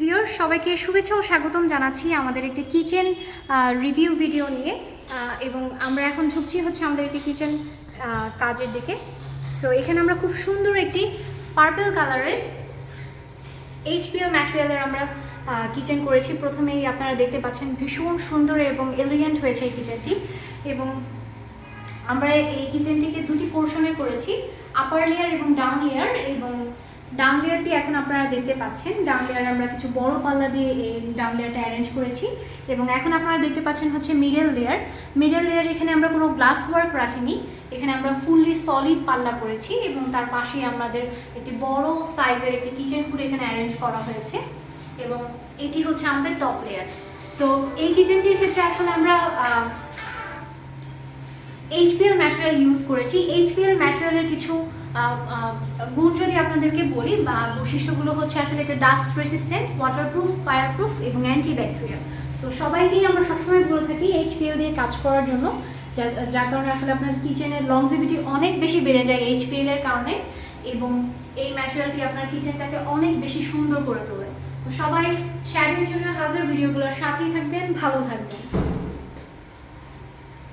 Viewer সবাইকে শুভেচ্ছা ও স্বাগতম জানাচ্ছি আমাদের একটি কিচেন রিভিউ ভিডিও নিয়ে। এবং আমরা এখন ঢুকছি হচ্ছে আমাদের একটি কিচেন কাজের দিকে। সো এখানে আমরা খুব সুন্দর একটি পার্পল কালারের এইচপিএল ম্যাটেরিয়ালের আমরা কিচেন করেছি। প্রথমেই আপনারা দেখতে পাচ্ছেন ভীষণ সুন্দর এবং এলিগেন্ট হয়েছে এই কিচেনটি। এবং আমরা এই কিচেনটিকে দুটি পোর্শনে করেছি আপার লেয়ার এবং ডাউন লেয়ার এবং ডাউন লেয়ারটি এখন আপনারা দেখতে পাচ্ছেন। ডাউন লেয়ারে আমরা কিছু বড় পাল্লা দিয়ে এই ডাউন লেয়ারটা অ্যারেঞ্জ করেছি এবং এখন আপনারা দেখতে পাচ্ছেন হচ্ছে মিডল লেয়ার মিডল লেয়ার এখানে আমরা কোনো গ্লাস ওয়ার্ক রাখিনি। এখানে আমরা ফুললি সলিড পাল্লা করেছি এবং তার পাশেই আমাদের একটি বড় সাইজের একটি কিচেন হুড এখানে অ্যারেঞ্জ করা হয়েছে এবং এটি হচ্ছে আমাদের টপ লেয়ার সো এই কিচেনটির ক্ষেত্রে আসলে আমরা এইচপিএল ম্যাটেরিয়াল ইউজ করেছি। এইচপিএল ম্যাটেরিয়ালের কিছু গুণ যদি আপনাদেরকে বলি, বা বৈশিষ্ট্যগুলো হচ্ছে আসলে এটা ডাস্ট রেসিস্ট্যান্ট ওয়াটারপ্রুফ ফায়ারপ্রুফ এবং অ্যান্টি ব্যাকটেরিয়াল তো সবাইকেই আমরা সবসময় বলে থাকি এইচপিএল দিয়ে কাজ করার জন্য যার কারণে আসলে আপনার কিচেনের লংজিভিটি অনেক বেশি বেড়ে যায় এইচপিএল এর কারণে, এবং এই ম্যাটেরিয়ালটি আপনার কিচেনটাকে অনেক বেশি সুন্দর করে তোলে। তো সবাই শ্যাডিং জন্য হাজার ভিডিওগুলোর সাথেই থাকবেন, ভালো থাকবেন।